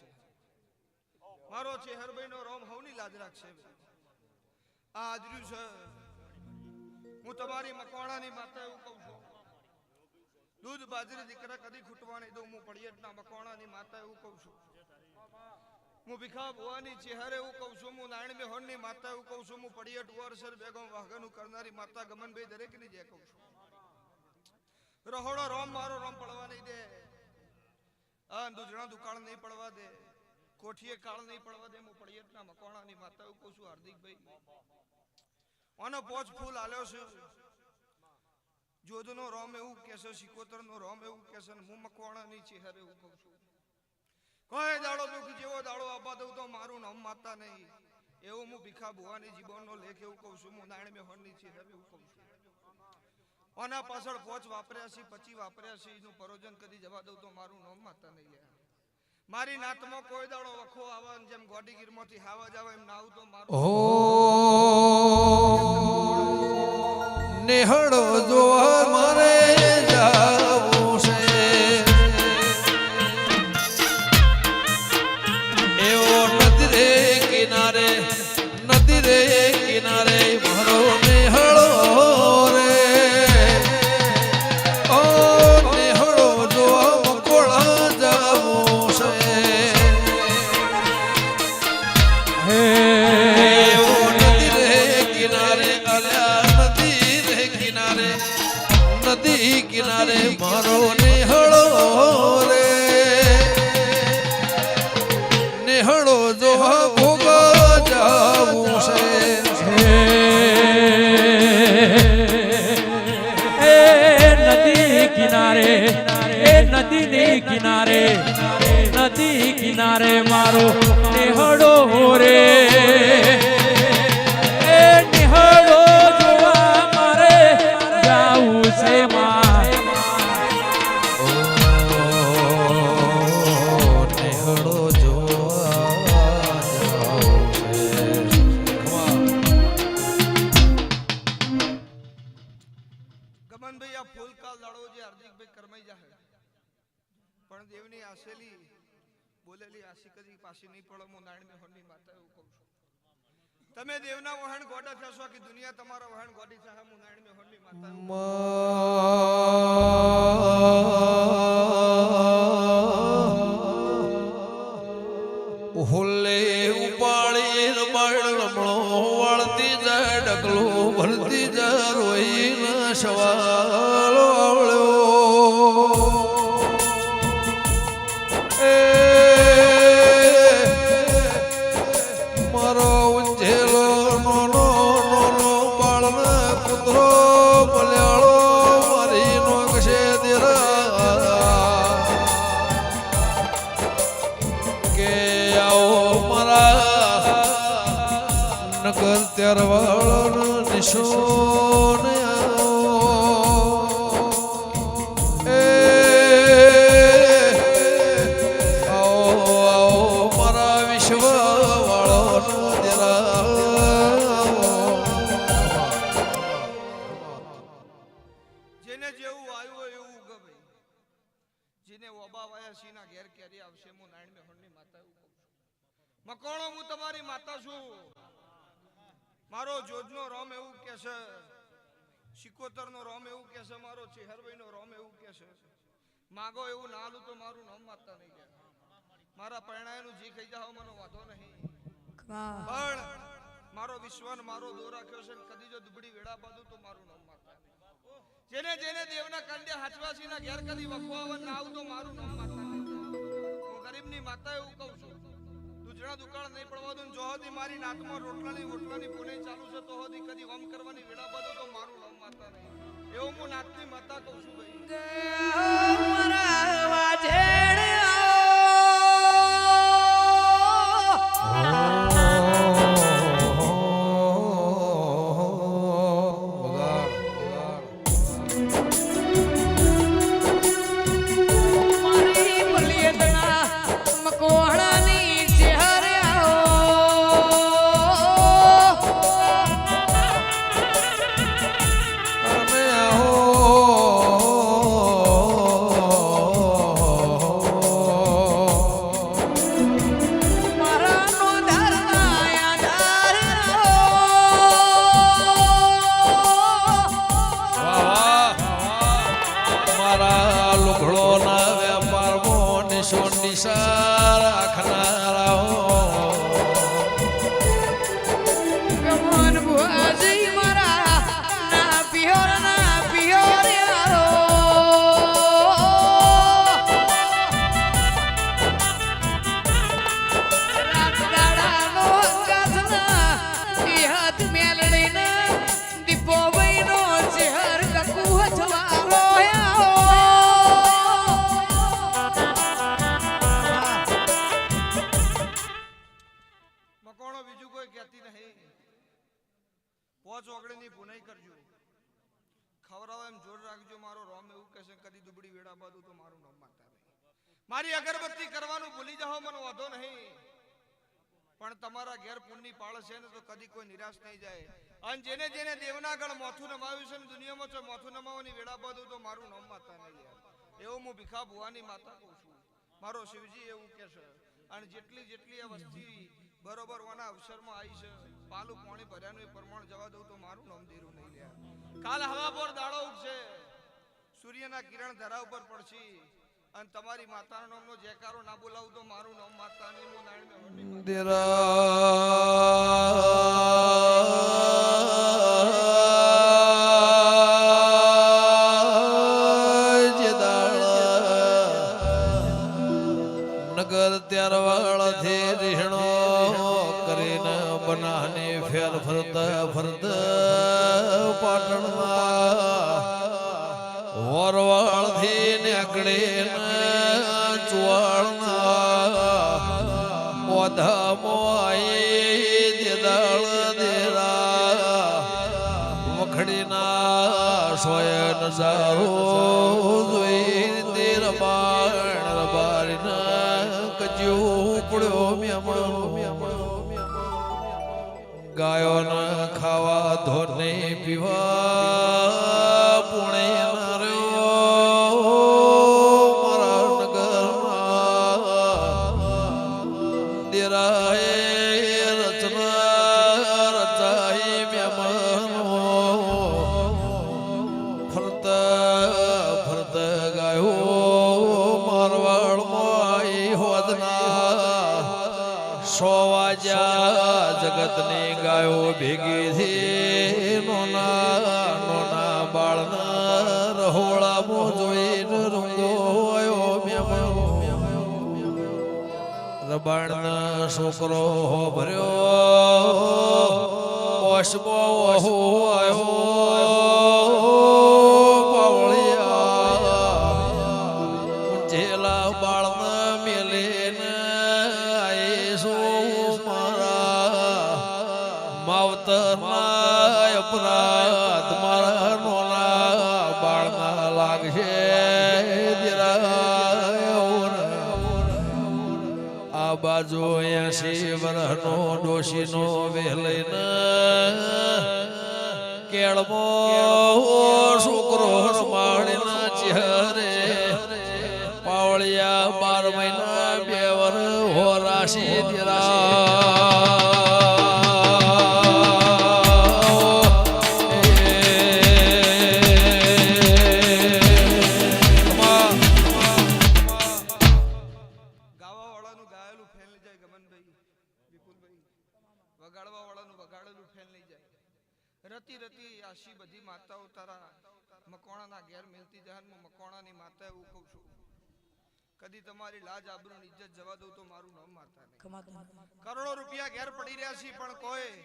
છે. મારો ચેહરભાઈ નો રોમ હવની લાજ રાખશે આ આજર્યું છે. હું તમારી મકવાણાની માતા એવું કહું છું. દૂધ બાજરી દીકરા કદી ખૂટવાની દઉં. હું પડિયટના મકવાણાની માતા એવું કહું છું. હું ભીખા ભુવાની ચેહરે એવું કહું છું. હું નારાયણ મેહોણની માતા એવું કહું છું. હું પડિયટ વરસર બેગમ વાઘનું કરનારી માતા ગમનભાઈ દરેકની જે કહું છું. રહોડો રોમ, મારો રોમ પડવા નહીં દે. આ દૂધણા દુકાળ નહીં પડવા દે, કોઠીએ કાળ નહીં પડવા દે, હું પડિયટના મકવાણાની માતા કહું છું, હાર્દિકભાઈ. ઓનો પોચ ફૂલ આલ્યો છે. જોધનો રોમ એવું કહેશે, સિકોતરનો રોમ એવું કહેશે હું મકવાણાની ચેહરે એવું કહું છું. કોઈ દાડો દુઃખ જેવો દાડો આપવા દઉં તો મારું નામ માતા નહીં. એવું હું ભીખા ભુવાની જીવનનો લેખ એવું કહું છું, હું નારાયણ મેહોણની ચેહરે એવું કહું છું. આના પાછળ પોચ વાપર્યા છે પછી વાપર્યા છે એનું પરોજન કરી જવા દઉં તો મારું નામ માતા નહીં લે. મારી નાતમાં કોઈ દાડો વખો આવે જેમ ગોડીગીરમાંથી હાવા જાવ એમ ના આવતો તો મારું નેહળો જો મારે નદી કિનારે મારો નેહડો રે. એ નેહડો મારે જાવું છે માં નેહળો જોવા ગમનભાઈ, આ ફૂલકા લાડો જે હાર્દિકભાઈ કરમાઈ જાહે. પણ દેવની આશેલી બોલેલી આશી કદી પાછી નહીં પડો હું નારાયણ હોની માતા એવું કહું છું. તમે દેવના વહાણ ગોડા થશો કે દુનિયા તમારા વહાણ ગોડી થશે હું નારાયણ હોની માતા હોલે ઉપાડી રમાડ રમણો, વળતી જાય ડગલું ભરતી જાય રોઈ ન સવાલ જેને ઓબા વાયા સિંહના ઘેર કેરી આવશે હું નારાયણ મેહોણની માતા એવું કહું છું. મકોણો હું તમારી માતા છું. મારો જોજનો રોમ એવું કે છે સિકોતરનો રોમ એવું કે છે મારો ચેહરભાઈનો રોમ એવું કે છે. માગો એવું ના લું તો મારું નામ માતા નહીં કે મારા પરણાયનું જી ખાઈ જાવ મને વાંધો નહીં. પણ મારો વિશ્વાન મારો દો રાખ્યો છે કદી જો દુબળી વેડા બાંધું તો મારું નામ. જેને જેને દેવના કંડે હાચવાસીના ઘેર કદી વખવાવન ના આવતો મારું નામ માતા. હું ગરીબની માતા એવું કહું છું. દુજણા દુકાળ નહીં પડવા દઉં, જો હતી મારી નાતમાં રોટલાની રોટલાની પુણે ચાલુ છે, તો હતી કદી વમ કરવાની વેળા બધો તો મારું નામ માતા નહીં. એવું હું નાતની માતા કહું છું ભાઈ. પણ તમારા ઘેર પુણ્યની પાળ ને તો કદી કોઈ નિરાશ નહીં જાય. અને જેને જેને દેવનાગણ મોથું નમાવ્યું છે ને, દુનિયામાં છો મોથું નમાવવાની વેળા બાદુ તો મારું નામ માતા નહીં યાર એવું હું ભીખા ભુવાની માતા કહું છું. મારો શિવજી એવું કે છે. અને જેટલી જેટલી આ વસ્તી બરોબર વાના અવસરમાં આવી છે, પાલું પાણી ભર્યાનું એ પ્રમાણ જવા દઉં તો મારું નામ દેરું નહીં લ્યા કાલ હવા પર દાડો ઉઠશે. સૂર્યના કિરણ ધરા ઉપર પડશે. અને તમારી માતાના નામનો જયકારો ના બોલાવું તો મારું નામ માતાની, હું નારાયણ ફેર ફરતા ફરતા પાટણમાં વરવાળથી અકડે ચુવાળના ઓધામો દેદાળ દેરા. વખડીના સોય નજારો જોઈ તેર બાણ રબારીના કજ્યો પડ્યો મેમણો ગાયોના ખાવા, ધોરને પીવા. થી નોના નોના બાળના રહોળામાં જોઈને રૂંગો આવ્યો રબાણના છોકરો હો ભર્યો. ઓશબો હો આવ્યો આ બાજુ એસી વર્ષનો ડોશીનો વેલઈને કેળમો છોકરો રમાડીના ચહેરે પાવળિયા બાર મહિના બે વર હો રાશિ વગાડવા વાળાનું વગાડેલું ફેન લઈ જાય. રતી રતી આશી બધી માતાઓ તારા મકોણાના ઘેર મિલતી જહાન હું મકોણાની માતા એવું કહું છું. કદી તમારી લાજ આબરૂ ઇજ્જત જવા દઉં તો મારું નામ નહીં. કરોડો રૂપિયા ઘેર પડી રહ્યા છે પણ કોઈ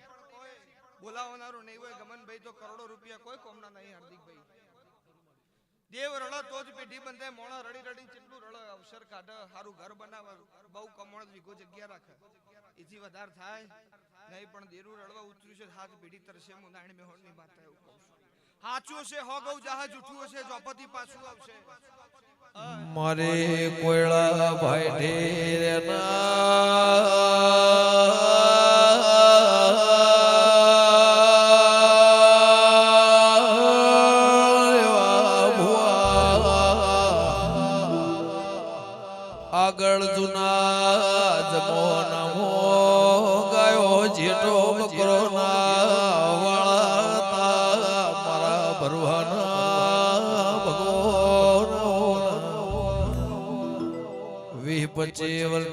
બોલાવનારું નહીં હોય. ગમનભાઈ તો કરોડો રૂપિયા કોઈ કોમના નહીં હાર્દિકભાઈ. દેવ રળ તો જ પેઢી બંધે મોણા રડી રડી કેટલું રળ અવસર કાઢે સારું ઘર બનાવે. બહુ કમણ વીઘો જગ્યા રાખે. એથી વધારે થાય. નહીં, પણ દેરું રળવા ઉતર્યું છે, હાથ પેઢી તરશે, હું નારાયણ મેહોણની માતા એવું કહું છું. સાચું છે હો ગૌ, જહાજ ઉઠવું છે ચોપતિ પાછું આવશે. મારે કોયળા ભાઈ ઢેરના આગળ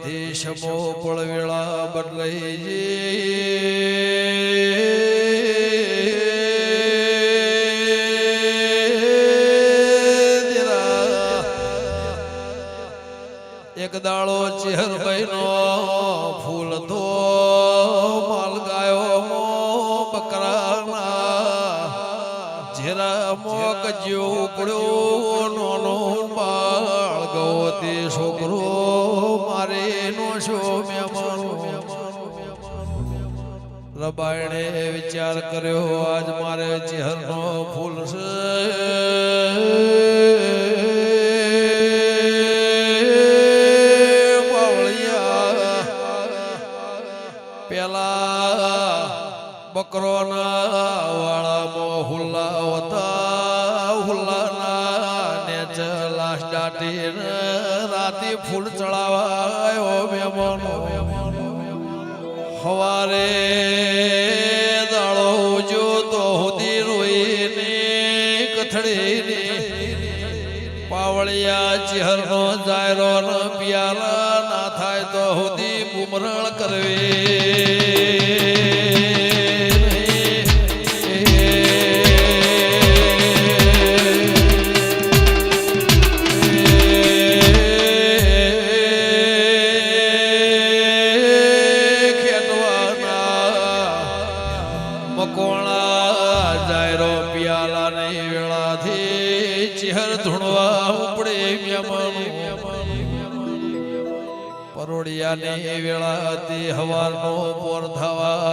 વર્ષથી સમો પળવેળા બદલાઈ એક દાળો ચેહરભાઈ નો ફૂલ તો માલ ગાયો મો બકરાના. જેરા મોક જ્યો ઉપડ્યો, નોનો બાળ ગો તે છોકરો મારે રબાયણે વિચાર કર્યો આજ મારે ચહેરનો ફૂલ છે. પેલા બકરોના વાળામાં હુલ્લા હતા, હુલ્લાના ને ચલાસ રાતે ફૂલ ચડાવાયો મેમોનો હવારે દાળો જો તો હુદી રોઈને કથળીને પાવળિયા ચહેરનો જાયરો ન પિયાલા, ના થાય તો હોતી બુમરણ કરવે.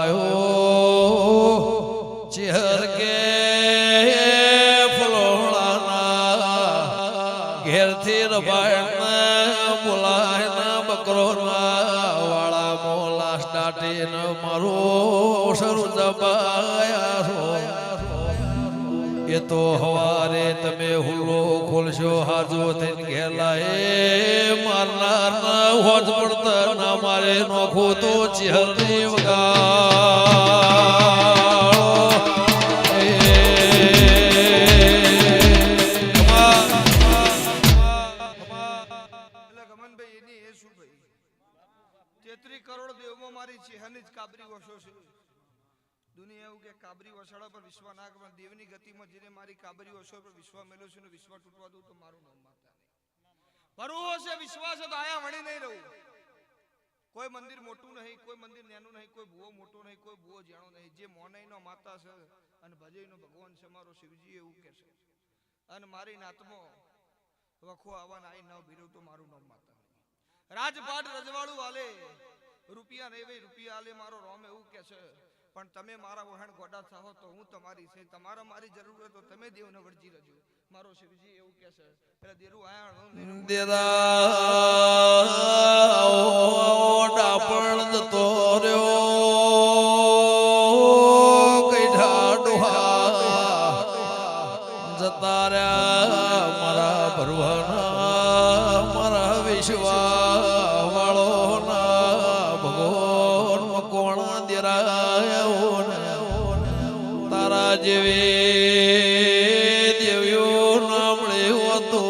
થવાયો ચેહર કે ફલોણાના ઘેરથી રબાયણ બોલાય બકરો વાળા મોલા સ્ટાર્ટી ન મારો શરૂ દબાયા એ તો હવારે તમે હુલો ખોલશો, હાજો થઈને ઘેલા એ મારનાર ના હોજ પડતા ના મારે નોખો તો ચહેરની વગા તેત્રી કરોડ દેવમાં મારી ચેહની જ કાબરી વસો છે. દુનિયા એવું કે કાબરી વસાડા પર વિશ્વ ના પણ દેવની ગતિમાં જેને મારી કાબરી વસો પર વિશ્વ મેળો છે વિશ્વ તૂટવા દઉં તો મારું નામ માતા નહીં. ભરવો વિશ્વાસ તો આયા વળી નહીં રહું. કોઈ મંદિર મોટું નહીં, કોઈ મંદિર નાનું નહીં, કોઈ ભૂવો મોટો નહીં, કોઈ ભૂવો જાણો નહીં. જે મોનઈનો માતા છે અને ભજઈનો ભગવાન છે, મારો શિવજી એવું કે છે. અને મારી નાતમો વખો આવવાના આઈ ન ભીરું તો મારું નામ માતા રાજપાટ રજવાડું વાલે રૂપિયા નહીં ભાઈ, રૂપિયા આલે, મારો રોમ એવું કે છે. પણ તમે મારા વહાણ ગોડા થાઓ તો હું તમારી છે. તમારા મારી જરૂર હોય તો તમે દેવને વળજી રજો મારો શિવજી એવું કહે છે પેલા દેરું આયા દેદા ડાપણ તો રહ્યો. જેવી દેવીઓ નામડે હતો.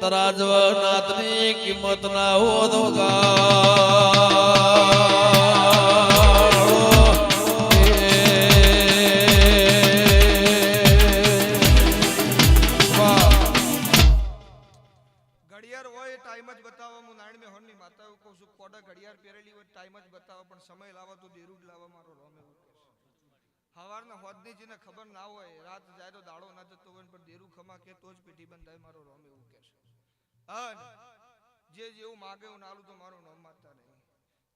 તરાજવા નાથની કિંમત ના હોત ઘડિયાળ હોદની ખબર ના હોય, રાત જાય તો દાડો ના જતો હોય પણ દેરું ખમા કે તો જ પેટી બંધાય મારો રોમ એવું કે છે. જે જેવું માગે એવું નાલું તો મારું નામ માતા નહીં.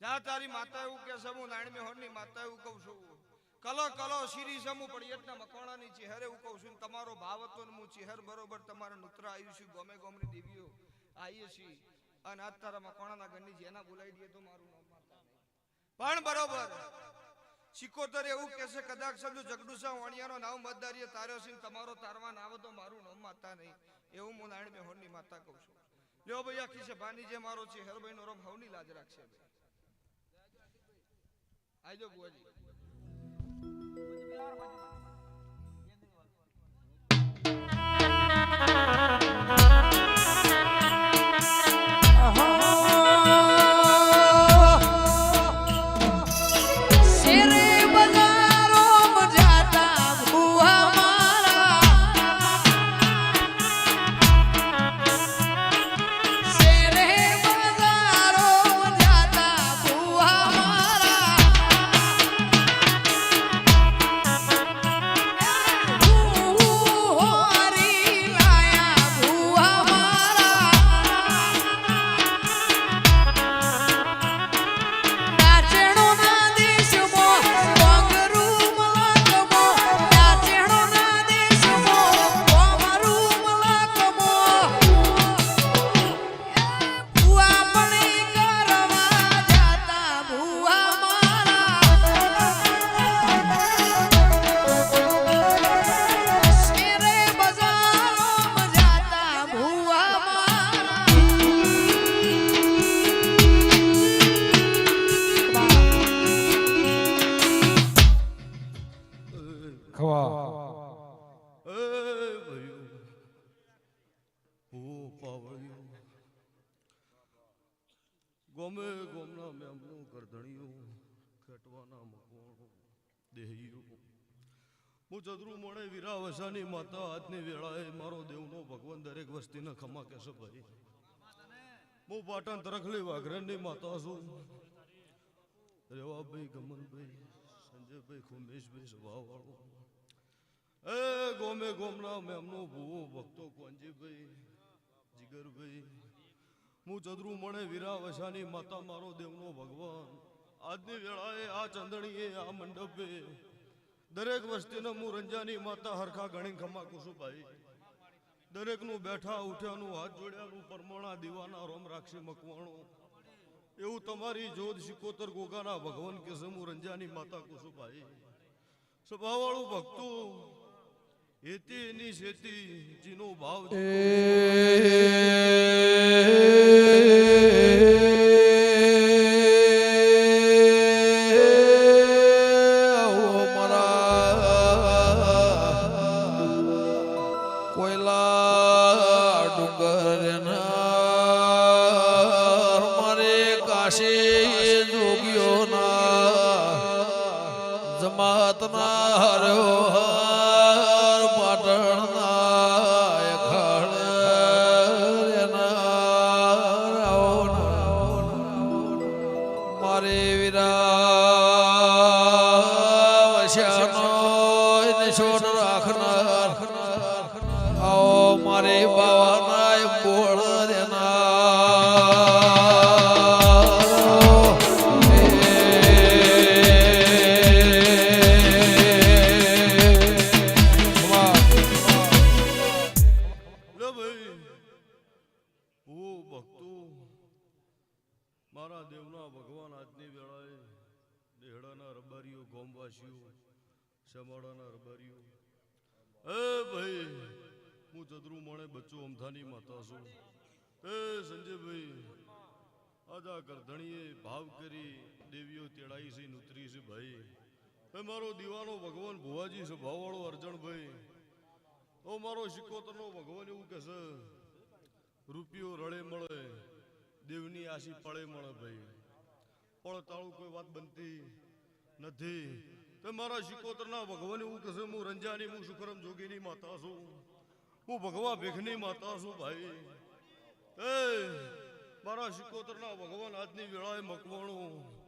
જા તારી માતા એવું કે છે, હું નારાયણ મેં માતા એવું કહું છું. કલો કલો શીરી સમૂહ પડિયતના મકવાણાની ચહેરે એવું કહું છું. તમારો ભાવ હતો હું ચહેર બરોબર તમારા નુતરા આવ્યું છું ગમે ગમની દેવીઓ આવીએ છીએ અને આજ તારા મકવાણાના ઘરની જેના બોલાવી દઈએ તો મારું નામ માતા નહીં. પણ બરોબર સિકોતર એવું કે છે, કદાચ સમજો, જગડુસા વાણિયાનો નામ મતદારીએ તાર્યો છે તમારો તારવા નામ તો મારું નામ માતા નહીં. એવું હું નારાયણ મેહોરની માતા કહું છું. લ્યો ભાઈ, આખી ભાની જે મારો છે હેરભાઈ નો રોમ હવની લાજ રાખશે આજો બુઆજી હું ચદરુ મળે વીરાવસાની માતા આજની વેળાએ, મારો દેવનો ભગવાન દરેક વસ્તીને ખમા કહેશે ભાઈ. હું પાટણ તરખલી વાઘરણની માતા છું. રેવાભાઈ, ગમનભાઈ, સંજયભાઈ, ખુમેશભાઈ, સભાવાળો. એ ગોમે ગોમના મેમનો ભૂવો, ભક્તો કોંજીભાઈ, જીગરભાઈ હું ચંદ્રુ મળે વીરાવસાની માતા, મારો દેવનો ભગવાન. આજની વેળાએ આ ચંદણીએ, આ મંડપે દરેક વસ્તીને હું રંજાની માતા હરખા ગણી ખમા કુસુભાઈ દરેકનું બેઠા, ઉઠ્યાનું, હાથ જોડ્યાનું, પરમોણા, દીવાના, રોમ રાખશી મકવાણો. એવું તમારી જોધ શિકોતર ગોગાના ભગવાન કે હું રંજાની માતા કુસુભાઈ સ્વભાવવાળું ભક્તો એની શેતી જીનો ભાવ નિશોન રાખનાર. આવો મારે બાવાના બોળ બચ્ચો અમથાની માતા છું એ સંજયભાઈ આજા કરધણીએ ભાવ કરી દેવીઓ તેડાઈ છે ઉતરી છે ભાઈ. એ મારો દીવાનો ભગવાન ભુવાજી છે ભાવવાળો અર્જણભાઈ. તો મારો શિકોતરનો ભગવાન એવું કે છે, રૂપિયો રળે મળે, દેવની આશી પડે મળે ભાઈ. પણ તાળું કોઈ વાત બનતી નથી. તે મારા શિકોતરના ભગવાન એવું કે છે, હું રંજાની, હું શુકરમ જોગીની માતા છું. હું ભગવા ભેખની માતા છું ભાઈ. એ મારા શિકોતરના ભગવાન આજની વેળાએ મકવાણું.